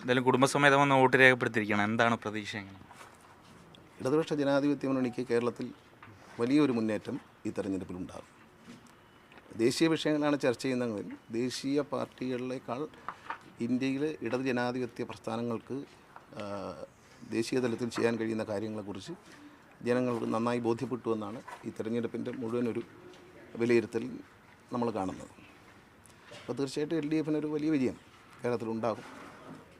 എന്തായാലും കുടുംബസമേതം വന്ന് വോട്ട് രേഖപ്പെടുത്തിയിരിക്കണം. എന്താണ് പ്രതീക്ഷ ഇടതുപക്ഷ ജനാധിപത്യ മുന്നണിക്ക് കേരളത്തിൽ വലിയൊരു മുന്നേറ്റം ഈ തെരഞ്ഞെടുപ്പിൽ ഉണ്ടാകും. ദേശീയ വിഷയങ്ങളാണ് ചർച്ച ചെയ്യുന്നതെങ്കിൽ ദേശീയ പാർട്ടികളിലേക്കാൾ ഇന്ത്യയിലെ ഇടതു ജനാധിപത്യ പ്രസ്ഥാനങ്ങൾക്ക് ദേശീയ തലത്തിൽ ചെയ്യാൻ കഴിയുന്ന കാര്യങ്ങളെക്കുറിച്ച് ജനങ്ങൾക്ക് നന്നായി ബോധ്യപ്പെട്ടു എന്നാണ് ഈ തെരഞ്ഞെടുപ്പിന്റെ മുഴുവനൊരു വിലയിരുത്തൽ നമ്മൾ കാണുന്നത്. അപ്പോൾ തീർച്ചയായിട്ടും എൽ ഡി എഫിനൊരു വലിയ വിജയം കേരളത്തിലുണ്ടാകും.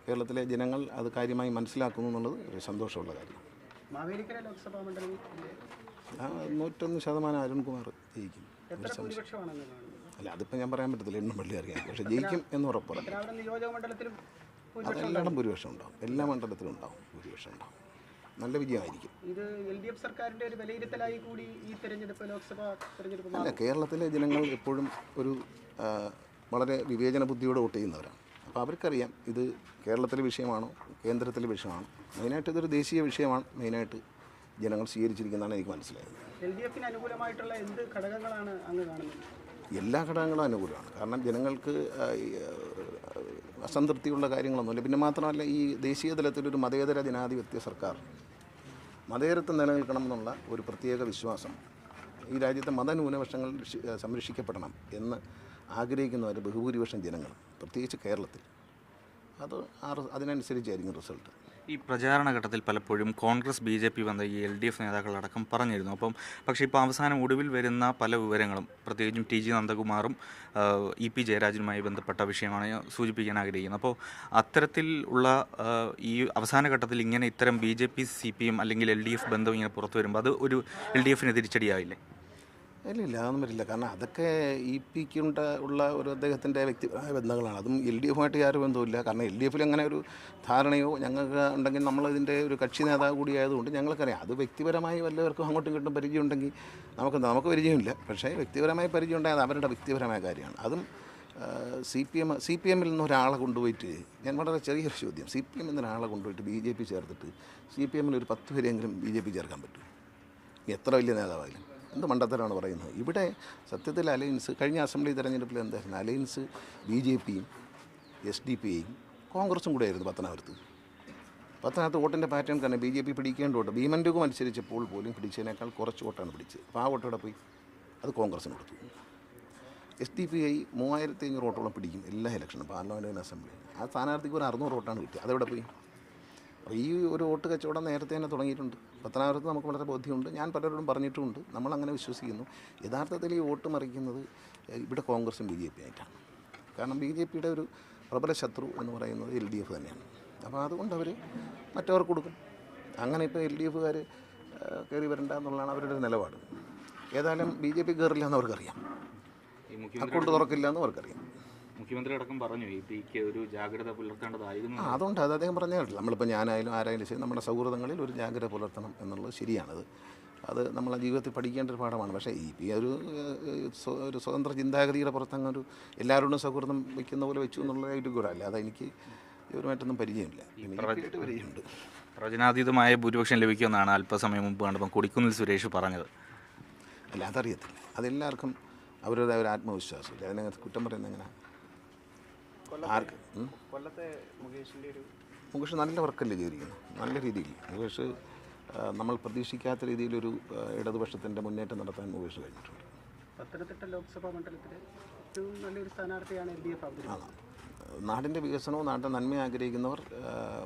കേരളത്തിലെ ജനങ്ങൾ അത് കാര്യമായി മനസ്സിലാക്കുന്നു എന്നുള്ളത് ഒരു സന്തോഷമുള്ള കാര്യമാണ് മാവേലിക്കര ലോക്സഭാ നൂറ്റൊന്ന് ശതമാനം അരുൺകുമാർ ജയിക്കും അല്ല അതിപ്പോൾ ഞാൻ പറയാൻ പറ്റത്തില്ല എണ്ണം പള്ളി അറിയാം. പക്ഷേ ജയിക്കും എന്ന് മണ്ഡലത്തിലും അതെല്ലാം ഭൂരിപക്ഷം ഉണ്ടാവും. എല്ലാ മണ്ഡലത്തിലും ഉണ്ടാവും ഭൂരിപക്ഷം ഉണ്ടാവും. നല്ല വിജയമായിരിക്കും. ഇത് എൽ ഡി എഫ് സർക്കാരിന്റെ ഒരു വിലയിരുത്തലായി കൂടി ഈ തെരഞ്ഞെടുപ്പ് ലോക്സഭാ തെരഞ്ഞെടുപ്പ് അല്ല കേരളത്തിലെ ജനങ്ങൾ എപ്പോഴും ഒരു വളരെ വിവേചന ബുദ്ധിയോടെ വോട്ട് ചെയ്യുന്നവരാണ്. അപ്പോൾ അവർക്കറിയാം ഇത് കേരളത്തിലെ വിഷയമാണോ കേന്ദ്രത്തിലെ വിഷയമാണോ. മെയിനായിട്ട് ഇതൊരു ദേശീയ വിഷയമാണ് മെയിനായിട്ട് ജനങ്ങൾ സ്വീകരിച്ചിരിക്കുന്നതാണ് എനിക്ക് മനസ്സിലായത്. എൽ ഡി എഫിന് അനുകൂലമായിട്ടുള്ള എന്ത് ഘടകങ്ങളാണ് അങ്ങ് കാണുന്നത്? എല്ലാ ഘടകങ്ങളും അനുകൂലമാണ്. കാരണം ജനങ്ങൾക്ക് അസംതൃപ്തിയുള്ള കാര്യങ്ങളൊന്നുമില്ല. പിന്നെ മാത്രമല്ല ഈ ദേശീയ തലത്തിലൊരു മതേതര ജനാധിപത്യ സർക്കാർ മതേതരത്വം നിലനിൽക്കണം എന്നുള്ള ഒരു പ്രത്യേക വിശ്വാസം ഈ രാജ്യത്തെ മതന്യൂനപക്ഷങ്ങൾ സംരക്ഷിക്കപ്പെടണം എന്ന് ആഗ്രഹിക്കുന്നവർ ബഹുഭൂരിപക്ഷം ജനങ്ങൾ പ്രത്യേകിച്ച് കേരളത്തിൽ. അത് ആ അതിനനുസരിച്ചായിരിക്കും റിസൾട്ട്. ഈ പ്രചാരണ ഘട്ടത്തിൽ പലപ്പോഴും കോൺഗ്രസ് ബി ജെ പി വന്ന ഈ എൽ ഡി എഫ് നേതാക്കളടക്കം പറഞ്ഞിരുന്നു. അപ്പം പക്ഷേ ഇപ്പോൾ അവസാനം ഒടുവിൽ വരുന്ന പല വിവരങ്ങളും പ്രത്യേകിച്ചും ടി ജി നന്ദകുമാറും ഇ പി ജയരാജനുമായി ബന്ധപ്പെട്ട വിഷയമാണ് സൂചിപ്പിക്കാൻ ആഗ്രഹിക്കുന്നത്. അപ്പോൾ അത്തരത്തിൽ ഉള്ള ഈ അവസാന ഘട്ടത്തിൽ ഇങ്ങനെ ഇത്തരം B J P C P M അല്ലെങ്കിൽ എൽ ഡി എഫ് ബന്ധം ഇങ്ങനെ പുറത്തു വരുമ്പോൾ അത് ഒരു എൽ ഡി എഫിന് തിരിച്ചടിയാവില്ലേ ഇല്ല ഇല്ല അതൊന്നും വരില്ല. കാരണം അതൊക്കെ ഇ പിക്കുണ്ട ഉള്ള ഒരു അദ്ദേഹത്തിന്റെ വ്യക്തിപരമായ ബന്ധങ്ങളാണ്. അതും എൽ ഡി എഫുമായിട്ട് യാതൊരു ബന്ധവുമില്ല. കാരണം എൽ ഡി എഫിൽ അങ്ങനെ ഒരു ധാരണയോ ഞങ്ങൾക്ക് ഉണ്ടെങ്കിൽ നമ്മൾ ഇതിന്റെ ഒരു കക്ഷി നേതാവ് കൂടിയായതുകൊണ്ട് ഞങ്ങൾക്കറിയാം. അത് വ്യക്തിപരമായി വല്ലവർക്കും അങ്ങോട്ടും ഇങ്ങോട്ടും പരിചയം ഉണ്ടെങ്കിൽ നമുക്ക് നമുക്ക് പരിചയമില്ല. പക്ഷേ വ്യക്തിപരമായി പരിചയം ഉണ്ടായത് അവരുടെ വ്യക്തിപരമായ കാര്യമാണ്. അതും C P M C P എമ്മിൽ നിന്ന് ഒരാളെ കൊണ്ടുപോയിട്ട് ഞാൻ വളരെ ചെറിയൊരു ചോദ്യം. സി പി എമ്മിൽ നിന്ന് ഒരാളെ കൊണ്ടുപോയിട്ട് ബി ജെ പി ചേർത്തിട്ട് സി പി എമ്മിൽ ഒരു പത്ത് പേരെങ്കിലും ബി ജെ പി ചേർക്കാൻ പറ്റും? എത്ര വലിയ നേതാവായാലും. എന്ത് മണ്ടത്തരമാണ് പറയുന്നത്? ഇവിടെ സത്യത്തിൽ അലയൻസ് കഴിഞ്ഞ അസംബ്ലി തെരഞ്ഞെടുപ്പിൽ എന്തായിരുന്നു? അലയൻസ് ബി ജെ പിയും എസ് ഡി പി ഐയും കോൺഗ്രസും കൂടെ ആയിരുന്നു പത്തനാപുരത്ത്. പത്തനാപുരത്ത് വോട്ടിന്റെ പാറ്റേൺ തന്നെ ബി ജെ പി പിടിക്കേണ്ട വോട്ട് ഭീമൻഡുക്ക് അനുസരിച്ചപ്പോൾ പോലും പിടിച്ചതിനേക്കാൾ കുറച്ച് വോട്ടാണ് പിടിച്ചത്. അപ്പോൾ ആ വോട്ടോടെ പോയി? അത് കോൺഗ്രസിന് കൊടുത്തു. എസ് ഡി പി ഐ മൂവായിരത്തി അഞ്ഞൂറ് വോട്ടോളം പിടിക്കും എല്ലാ ഇലക്ഷനും പാർലമെന്റ് അസംബ്ലി. ആ സ്ഥാനാർത്ഥിക്ക് ഒരു അറുന്നൂറ് വോട്ടാണ് കിട്ടിയത്. അതെവിടെ പോയി? ഈ ഒരു വോട്ട് കച്ചവടം നേരത്തെ തന്നെ തുടങ്ങിയിട്ടുണ്ട്. പത്തനാപുരത്ത് നമുക്ക് വളരെ ബോധ്യമുണ്ട്. ഞാൻ പലരോടും പറഞ്ഞിട്ടുമുണ്ട്. നമ്മളങ്ങനെ വിശ്വസിക്കുന്നു. യഥാർത്ഥത്തിൽ ഈ വോട്ട് മറിക്കുന്നത് ഇവിടെ കോൺഗ്രസും ബി ജെ പി ആയിട്ടാണ്. കാരണം ബി ജെ പിയുടെ ഒരു പ്രബല ശത്രു എന്ന് പറയുന്നത് എൽ ഡി എഫ് തന്നെയാണ്. അപ്പോൾ അതുകൊണ്ട് അവർ മറ്റവർക്ക് കൊടുക്കും. അങ്ങനെ ഇപ്പോൾ എൽ ഡി എഫുകാർ കയറി വരണ്ട എന്നുള്ളതാണ് അവരുടെ ഒരു നിലപാട്. ഏതായാലും ബി ജെ പി കയറില്ല എന്ന് അവർക്കറിയാം അക്കൗണ്ട് തുറക്കില്ല എന്ന് അവർക്കറിയാം. മുഖ്യമന്ത്രി അടക്കം പറഞ്ഞു ഇ പിക്ക് ഒരു ജാഗ്രത പുലർത്തേണ്ടതായിരുന്നു അതുകൊണ്ട് അത് അദ്ദേഹം പറഞ്ഞ കേട്ടില്ല നമ്മളിപ്പോൾ ഞാനായാലും ആരായാലും ശരി നമ്മുടെ സൗഹൃദങ്ങളിൽ ഒരു ജാഗ്രത പുലർത്തണം എന്നുള്ളത് ശരിയാണത്. അത് നമ്മളെ ജീവിതത്തിൽ പഠിക്കേണ്ട ഒരു പാഠമാണ്. പക്ഷേ ഈ പി ഒരു ഒരു സ്വതന്ത്ര ചിന്താഗതിയുടെ പുറത്തങ്ങ് ഒരു എല്ലാവരോടും സൗഹൃദം വയ്ക്കുന്ന പോലെ വെച്ചു എന്നുള്ളതായിട്ട് കൂടെ അല്ലാതെ എനിക്ക് ഇവരുമായിട്ടൊന്നും പരിചയമില്ല. പരിചയമുണ്ട്. പ്രവചനാതീതമായ ഭൂരിപക്ഷം ലഭിക്കുമെന്നാണ് അല്പസമയം മുമ്പ് കണ്ടപ്പോൾ കൊടിക്കുന്നിൽ സുരേഷ് പറഞ്ഞത്. അല്ല അതറിയത്തില്ല. അതെല്ലാവർക്കും അവരുടേതായ ഒരു ആത്മവിശ്വാസമില്ല. അതിനകത്ത് കുറ്റം പറയുന്നത് എങ്ങനെ? ആർക്ക്? മുകേഷ് നല്ല വർക്കല്ലേ ചെയ്തിരിക്കുന്നത്? നല്ല രീതിയിൽ. മുകേഷ് നമ്മൾ പ്രതീക്ഷിക്കാത്ത രീതിയിലൊരു ഇടതുപക്ഷത്തിന്റെ മുന്നേറ്റം നടത്താൻ മുകേഷ് കഴിഞ്ഞിട്ടുണ്ട്. പത്തനംതിട്ട ലോക്സഭാ മണ്ഡലത്തിലെ ഏറ്റവും നല്ലൊരു സ്ഥാനാർത്ഥിയാണ് എൽ ഡി എഫ് നാടിന്റെ വികസനവും നാടിന്റെ നന്മ ആഗ്രഹിക്കുന്നവർ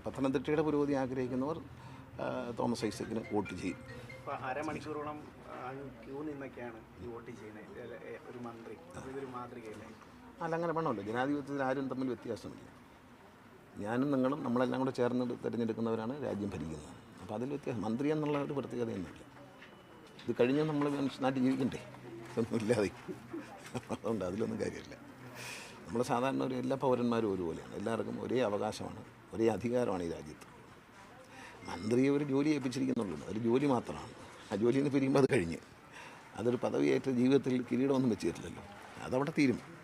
പത്തനംതിട്ടയുടെ പുരോഗതി ആഗ്രഹിക്കുന്നവർ തോമസ് ഐസക്കിന് വോട്ട് ചെയ്യും. അരമണിക്കൂറോളം ക്യൂ നിന്നൊക്കെയാണ് ഈ വോട്ട് ചെയ്യുന്നത്. ഒരു മന്ത്രി. അതൊരു മാതൃകയല്ലേ? അല്ല അങ്ങനെ വേണമല്ലോ. ജനാധിപത്യത്തിൽ ആരും തമ്മിൽ വ്യത്യാസമില്ല. ഞാനും നിങ്ങളും നമ്മളെല്ലാം കൂടെ ചേർന്ന് തിരഞ്ഞെടുക്കുന്നവരാണ് രാജ്യം ഭരിക്കുന്നത് അപ്പോൾ അതിൽ വ്യത്യാസം. മന്ത്രി എന്നുള്ള ഒരു പ്രത്യേകതയൊന്നുമില്ല. ഇത് കഴിഞ്ഞ് നമ്മൾ നാട്ടിൽ ജീവിക്കണ്ടേ? ഇതൊന്നുമില്ലാതെ അതുകൊണ്ട് അതിലൊന്നും കാര്യമില്ല. നമ്മൾ സാധാരണ ഒരു എല്ലാ പൗരന്മാരും ഒരുപോലെയാണ്. എല്ലാവർക്കും ഒരേ അവകാശമാണ് ഒരേ അധികാരമാണ് ഈ രാജ്യത്ത്. മന്ത്രിയെ ഒരു ജോലി ഏൽപ്പിച്ചിരിക്കുന്നുള്ളൂ. ഒരു ജോലി മാത്രമാണ്. ആ ജോലിയിൽ നിന്ന് പിരിയുമ്പോൾ അത് കഴിഞ്ഞ്. അതൊരു പദവിയായിട്ട് ജീവിതത്തിൽ കിരീടമൊന്നും വെച്ചിട്ടില്ലല്ലോ. അതവിടെ തീരും.